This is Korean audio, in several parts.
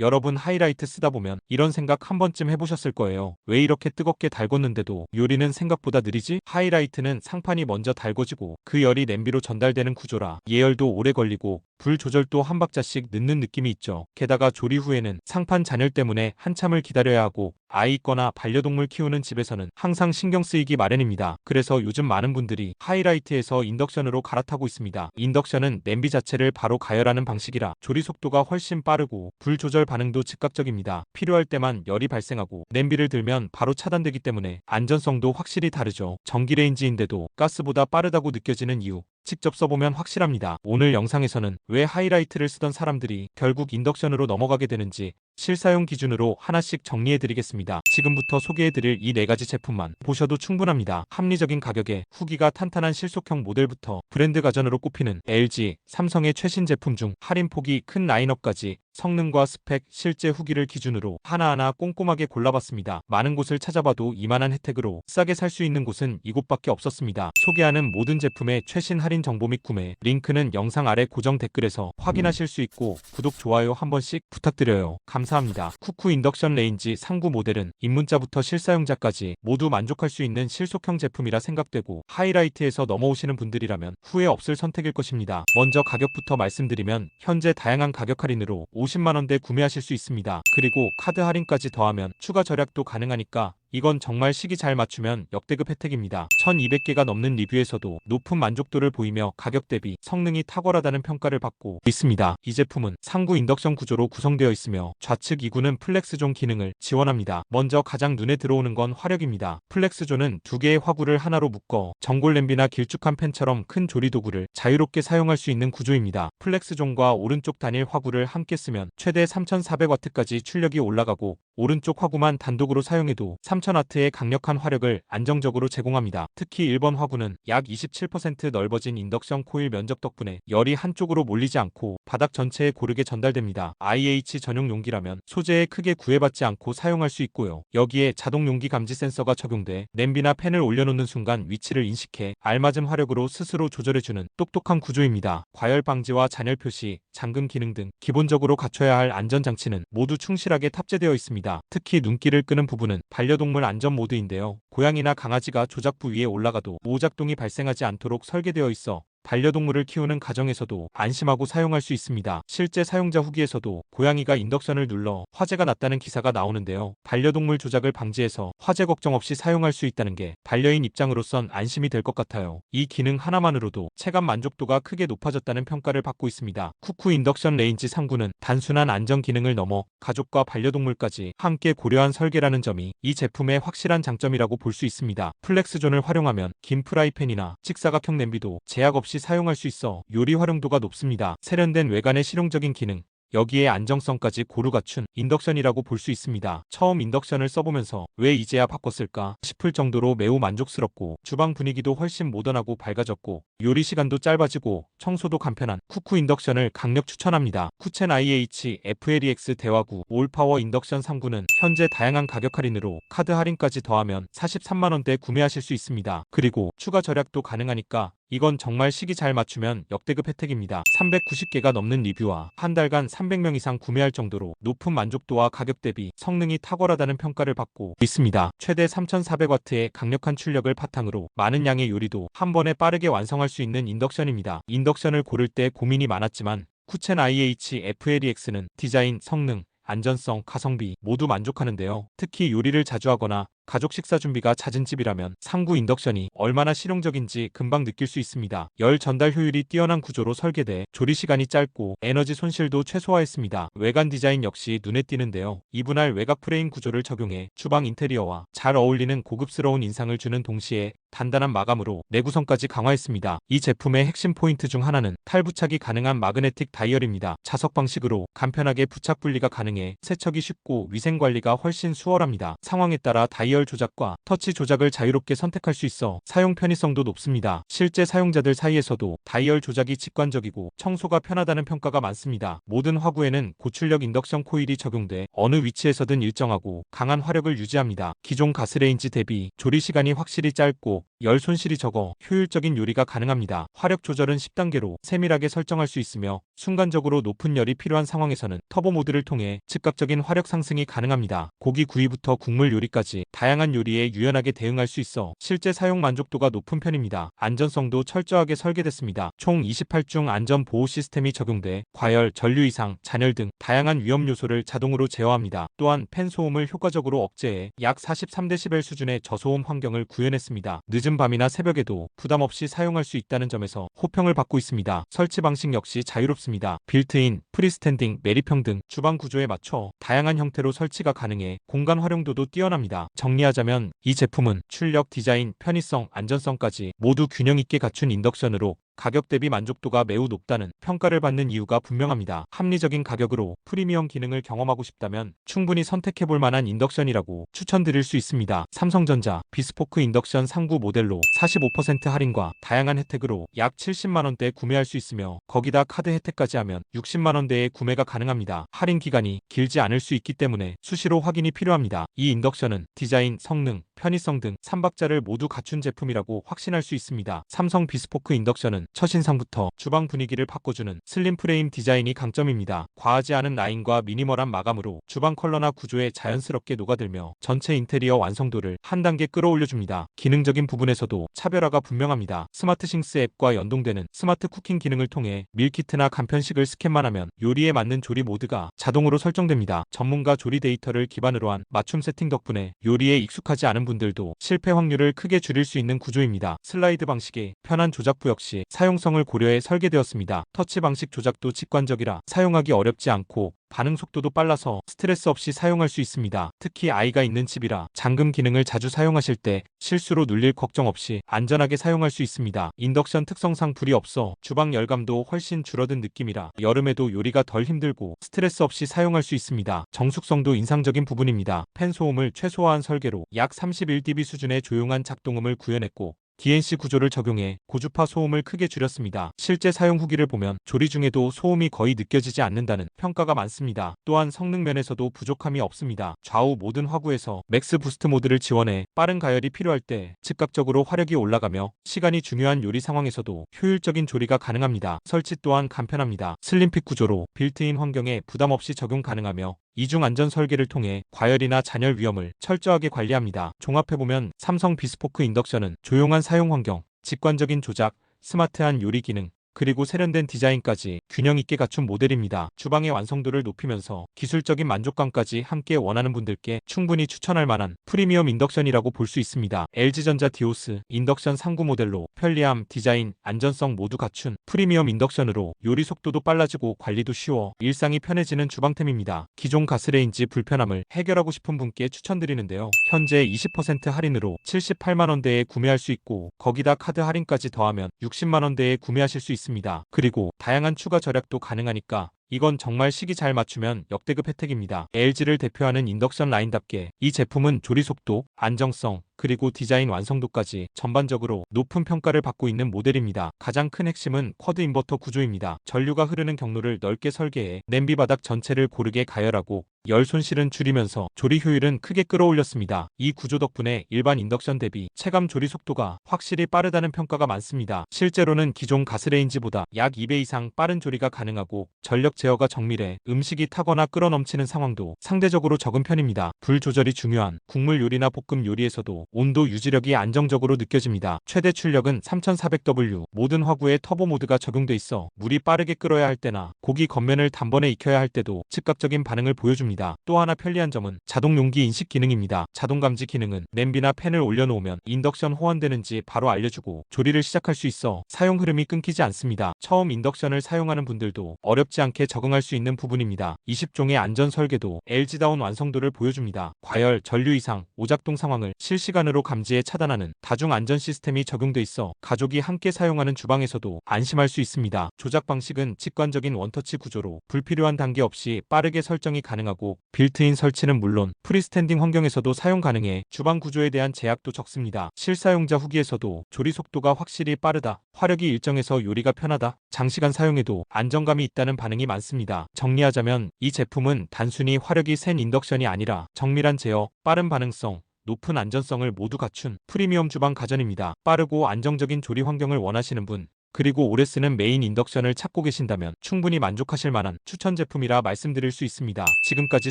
여러분 하이라이트 쓰다 보면 이런 생각 한 번쯤 해보셨을 거예요. 왜 이렇게 뜨겁게 달궜는데도 요리는 생각보다 느리지? 하이라이트는 상판이 먼저 달궈지고 그 열이 냄비로 전달되는 구조라 예열도 오래 걸리고 불 조절도 한 박자씩 늦는 느낌이 있죠. 게다가 조리 후에는 상판 잔열 때문에 한참을 기다려야 하고 아이 있거나 반려동물 키우는 집에서는 항상 신경 쓰이기 마련입니다. 그래서 요즘 많은 분들이 하이라이트에서 인덕션으로 갈아타고 있습니다. 인덕션은 냄비 자체를 바로 가열하는 방식이라 조리 속도가 훨씬 빠르고 불 조절 반응도 즉각적입니다. 필요할 때만 열이 발생하고 냄비를 들면 바로 차단되기 때문에 안전성도 확실히 다르죠. 전기레인지인데도 가스보다 빠르다고 느껴지는 이유 직접 써보면 확실합니다. 오늘 영상에서는 왜 하이라이트를 쓰던 사람들이 결국 인덕션으로 넘어가게 되는지 실사용 기준으로 하나씩 정리해드리겠습니다. 지금부터 소개해드릴 이 네 가지 제품만 보셔도 충분합니다. 합리적인 가격에 후기가 탄탄한 실속형 모델부터 브랜드 가전으로 꼽히는 LG, 삼성의 최신 제품 중 할인폭이 큰 라인업까지 성능과 스펙, 실제 후기를 기준으로 하나하나 꼼꼼하게 골라봤습니다. 많은 곳을 찾아봐도 이만한 혜택으로 싸게 살 수 있는 곳은 이곳밖에 없었습니다. 소개하는 모든 제품의 최신 할인 정보 및 구매 링크는 영상 아래 고정 댓글에서 확인하실 수 있고 구독, 좋아요 한 번씩 부탁드려요. 감 사합니다. 쿠쿠 인덕션 레인지 상구 모델은 입문자부터 실사용자까지 모두 만족할 수 있는 실속형 제품이라 생각되고 하이라이트에서 넘어오시는 분들이라면 후회 없을 선택일 것입니다. 먼저 가격부터 말씀드리면 현재 다양한 가격 할인으로 50만원대 구매하실 수 있습니다. 그리고 카드 할인까지 더하면 추가 절약도 가능하니까 이건 정말 시기 잘 맞추면 역대급 혜택입니다. 1200개가 넘는 리뷰에서도 높은 만족도를 보이며 가격 대비 성능이 탁월하다는 평가를 받고 있습니다. 이 제품은 상구 인덕션 구조로 구성되어 있으며 좌측 2구는 플렉스존 기능을 지원합니다. 먼저 가장 눈에 들어오는 건 화력입니다. 플렉스존은 두 개의 화구를 하나로 묶어 전골 냄비나 길쭉한 팬처럼 큰 조리 도구를 자유롭게 사용할 수 있는 구조입니다. 플렉스존과 오른쪽 단일 화구를 함께 쓰면 최대 3400W까지 출력이 올라가고 오른쪽 화구만 단독으로 사용해도 3000W의 강력한 화력을 안정적으로 제공합니다. 특히 1번 화구는 약 27% 넓어진 인덕션 코일 면적 덕분에 열이 한쪽으로 몰리지 않고 바닥 전체에 고르게 전달됩니다. IH 전용 용기라면 소재에 크게 구애받지 않고 사용할 수 있고요. 여기에 자동 용기 감지 센서가 적용돼 냄비나 팬을 올려놓는 순간 위치를 인식해 알맞은 화력으로 스스로 조절해주는 똑똑한 구조입니다. 과열 방지와 잔열 표시, 잠금 기능 등 기본적으로 갖춰야 할 안전장치는 모두 충실하게 탑재되어 있습니다. 특히 눈길을 끄는 부분은 반려동 물 안전 모드인데요. 고양이나 강아지가 조작부 위에 올라가도 오작동이 발생하지 않도록 설계되어 있어 반려동물을 키우는 가정에서도 안심하고 사용할 수 있습니다. 실제 사용자 후기에서도 고양이가 인덕션을 눌러 화재가 났다는 기사가 나오는데요. 반려동물 조작을 방지해서 화재 걱정 없이 사용할 수 있다는 게 반려인 입장으로선 안심이 될 것 같아요. 이 기능 하나만으로도 체감 만족도가 크게 높아졌다는 평가를 받고 있습니다. 쿠쿠 인덕션 레인지 3구는 단순한 안전 기능을 넘어 가족과 반려동물까지 함께 고려한 설계라는 점이 이 제품의 확실한 장점이라고 볼 수 있습니다. 플렉스존을 활용하면 긴 프라이팬이나 직사각형 냄비도 제약 없이 사용할 수 있어 요리 활용도가 높습니다. 세련된 외관의 실용적인 기능, 여기에 안정성까지 고루 갖춘 인덕션이라고 볼 수 있습니다. 처음 인덕션을 써보면서 왜 이제야 바꿨을까 싶을 정도로 매우 만족스럽고 주방 분위기도 훨씬 모던하고 밝아졌고 요리 시간도 짧아지고 청소도 간편한 쿠쿠 인덕션을 강력 추천합니다. 쿠첸 IH FLEX 대화구 올파워 인덕션 3구는 현재 다양한 가격 할인으로 카드 할인까지 더하면 43만원대 구매하실 수 있습니다. 그리고 추가 절약도 가능하니까 이건 정말 시기 잘 맞추면 역대급 혜택입니다. 390개가 넘는 리뷰와 한 달간 300명 이상 구매할 정도로 높은 만족도와 가격 대비 성능이 탁월하다는 평가를 받고 있습니다. 최대 3400W의 강력한 출력을 바탕으로 많은 양의 요리도 한 번에 빠르게 완성할 수 있는 인덕션입니다. 인덕션을 고를 때 고민이 많았지만 쿠첸 IH FLEX는 디자인, 성능, 안전성, 가성비 모두 만족하는데요. 특히 요리를 자주 하거나 가족 식사 준비가 잦은 집이라면 상구 인덕션이 얼마나 실용적인지 금방 느낄 수 있습니다. 열 전달 효율이 뛰어난 구조로 설계돼 조리 시간이 짧고 에너지 손실도 최소화했습니다. 외관 디자인 역시 눈에 띄는데요. 이분할 외곽 프레임 구조를 적용해 주방 인테리어와 잘 어울리는 고급스러운 인상을 주는 동시에 단단한 마감으로 내구성까지 강화했습니다. 이 제품의 핵심 포인트 중 하나는 탈부착이 가능한 마그네틱 다이얼입니다. 자석 방식으로 간편하게 부착 분리가 가능해 세척이 쉽고 위생 관리가 훨씬 수월합니다. 상황에 따라 다이얼 조작과 터치 조작을 자유롭게 선택할 수 있어 사용 편의성도 높습니다. 실제 사용자들 사이에서도 다이얼 조작이 직관적이고 청소가 편하다는 평가가 많습니다. 모든 화구에는 고출력 인덕션 코일이 적용돼 어느 위치에서든 일정하고 강한 화력을 유지합니다. 기존 가스레인지 대비 조리 시간이 확실히 짧고 열 손실이 적어 효율적인 요리가 가능합니다. 화력 조절은 10단계로 세밀하게 설정할 수 있으며 순간적으로 높은 열이 필요한 상황에서는 터보 모드를 통해 즉각적인 화력 상승이 가능합니다. 고기 구이부터 국물 요리까지 다양한 요리에 유연하게 대응할 수 있어 실제 사용 만족도가 높은 편입니다. 안전성도 철저하게 설계됐습니다. 총 28중 안전 보호 시스템이 적용돼 과열, 전류 이상, 잔열 등 다양한 위험 요소를 자동으로 제어합니다. 또한 팬 소음을 효과적으로 억제해 약 43dB 수준의 저소음 환경을 구현했습니다. 늦은 밤이나 새벽에도 부담 없이 사용할 수 있다는 점에서 호평을 받고 있습니다. 설치 방식 역시 자유롭습니다. 빌트인, 프리스탠딩, 메리평 등 주방 구조에 맞춰 다양한 형태로 설치가 가능해 공간 활용도도 뛰어납니다. 정리하자면 이 제품은 출력, 디자인, 편의성, 안전성까지 모두 균형 있게 갖춘 인덕션으로 가격 대비 만족도가 매우 높다는 평가를 받는 이유가 분명합니다. 합리적인 가격으로 프리미엄 기능을 경험하고 싶다면 충분히 선택해볼 만한 인덕션이라고 추천드릴 수 있습니다. 삼성전자 비스포크 인덕션 상부 모델로 45% 할인과 다양한 혜택으로 약 70만원대에 구매할 수 있으며 거기다 카드 혜택까지 하면 60만원대에 구매가 가능합니다. 할인 기간이 길지 않을 수 있기 때문에 수시로 확인이 필요합니다. 이 인덕션은 디자인, 성능, 편의성 등 3박자를 모두 갖춘 제품이라고 확신할 수 있습니다. 삼성 비스포크 인덕션은 첫인상부터 주방 분위기를 바꿔주는 슬림 프레임 디자인이 강점입니다. 과하지 않은 라인과 미니멀한 마감으로 주방 컬러나 구조에 자연스럽게 녹아들며 전체 인테리어 완성도를 한 단계 끌어올려줍니다. 기능적인 부분에서도 차별화가 분명합니다. 스마트 싱스 앱과 연동되는 스마트 쿠킹 기능을 통해 밀키트나 간편식을 스캔만 하면 요리에 맞는 조리 모드가 자동으로 설정됩니다. 전문가 조리 데이터를 기반으로 한 맞춤 세팅 덕분에 요리에 익숙하지 않은 분들도 실패 확률을 크게 줄일 수 있는 구조입니다. 슬라이드 방식의 편한 조작부 역시 사용성을 고려해 설계되었습니다. 터치 방식 조작도 직관적이라 사용하기 어렵지 않고 반응 속도도 빨라서 스트레스 없이 사용할 수 있습니다. 특히 아이가 있는 집이라 잠금 기능을 자주 사용하실 때 실수로 눌릴 걱정 없이 안전하게 사용할 수 있습니다. 인덕션 특성상 불이 없어 주방 열감도 훨씬 줄어든 느낌이라 여름에도 요리가 덜 힘들고 스트레스 없이 사용할 수 있습니다. 정숙성도 인상적인 부분입니다. 팬 소음을 최소화한 설계로 약 31dB 수준의 조용한 작동음을 구현했고 DNC 구조를 적용해 고주파 소음을 크게 줄였습니다. 실제 사용 후기를 보면 조리 중에도 소음이 거의 느껴지지 않는다는 평가가 많습니다. 또한 성능 면에서도 부족함이 없습니다. 좌우 모든 화구에서 맥스 부스트 모드를 지원해 빠른 가열이 필요할 때 즉각적으로 화력이 올라가며 시간이 중요한 요리 상황에서도 효율적인 조리가 가능합니다. 설치 또한 간편합니다. 슬림핏 구조로 빌트인 환경에 부담 없이 적용 가능하며 이중 안전 설계를 통해 과열이나 잔열 위험을 철저하게 관리합니다. 종합해보면 삼성 비스포크 인덕션은 조용한 사용 환경, 직관적인 조작, 스마트한 요리 기능, 그리고 세련된 디자인까지 균형 있게 갖춘 모델입니다. 주방의 완성도를 높이면서 기술적인 만족감까지 함께 원하는 분들께 충분히 추천할 만한 프리미엄 인덕션이라고 볼 수 있습니다. LG전자 디오스 인덕션 상구 모델로 편리함, 디자인, 안전성 모두 갖춘 프리미엄 인덕션으로 요리 속도도 빨라지고 관리도 쉬워 일상이 편해지는 주방템입니다. 기존 가스레인지 불편함을 해결하고 싶은 분께 추천드리는데요. 현재 20% 할인으로 78만원대에 구매할 수 있고 거기다 카드 할인까지 더하면 60만원대에 구매하실 수 있습니다. 그리고 다양한 추가 절약도 가능하니까 이건 정말 시기 잘 맞추면 역대급 혜택입니다. LG를 대표하는 인덕션 라인답게 이 제품은 조리 속도, 안정성, 그리고 디자인 완성도까지 전반적으로 높은 평가를 받고 있는 모델입니다. 가장 큰 핵심은 쿼드 인버터 구조입니다. 전류가 흐르는 경로를 넓게 설계해 냄비 바닥 전체를 고르게 가열하고 열 손실은 줄이면서 조리 효율은 크게 끌어올렸습니다. 이 구조 덕분에 일반 인덕션 대비 체감 조리 속도가 확실히 빠르다는 평가가 많습니다. 실제로는 기존 가스레인지보다 약 2배 이상 빠른 조리가 가능하고 전력 제어가 정밀해 음식이 타거나 끓어 넘치는 상황도 상대적으로 적은 편입니다. 불 조절이 중요한 국물 요리나 볶음 요리에서도 온도 유지력이 안정적으로 느껴집니다. 최대 출력은 3400W 모든 화구에 터보 모드가 적용돼 있어 물이 빠르게 끓어야 할 때나 고기 겉면을 단번에 익혀야 할 때도 즉각적인 반응을 보여줍니다. 또 하나 편리한 점은 자동 용기 인식 기능입니다. 자동 감지 기능은 냄비나 팬을 올려놓으면 인덕션 호환되는지 바로 알려주고 조리를 시작할 수 있어 사용 흐름이 끊기지 않습니다. 처음 인덕션을 사용하는 분들도 어렵지 않게 적응할 수 있는 부분입니다. 20종의 안전 설계도 LG다운 완성도를 보여줍니다. 과열, 전류 이상, 오작동 상황을 실시간으로 감지해 차단하는 다중 안전 시스템이 적용돼 있어 가족이 함께 사용하는 주방에서도 안심할 수 있습니다. 조작 방식은 직관적인 원터치 구조로 불필요한 단계 없이 빠르게 설정이 가능하고 빌트인 설치는 물론 프리스탠딩 환경에서도 사용 가능해 주방 구조에 대한 제약도 적습니다. 실사용자 후기에서도 조리 속도가 확실히 빠르다, 화력이 일정해서 요리가 편하다, 장시간 사용해도 안정감이 있다는 반응이 많습니다. 정리하자면 이 제품은 단순히 화력이 센 인덕션이 아니라 정밀한 제어, 빠른 반응성, 높은 안전성을 모두 갖춘 프리미엄 주방 가전입니다. 빠르고 안정적인 조리 환경을 원하시는 분, 그리고 오래 쓰는 메인 인덕션을 찾고 계신다면 충분히 만족하실 만한 추천 제품이라 말씀드릴 수 있습니다. 지금까지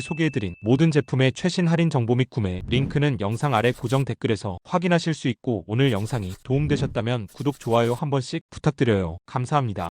소개해드린 모든 제품의 최신 할인 정보 및 구매 링크는 영상 아래 고정 댓글에서 확인하실 수 있고 오늘 영상이 도움되셨다면 구독, 좋아요 한 번씩 부탁드려요. 감사합니다.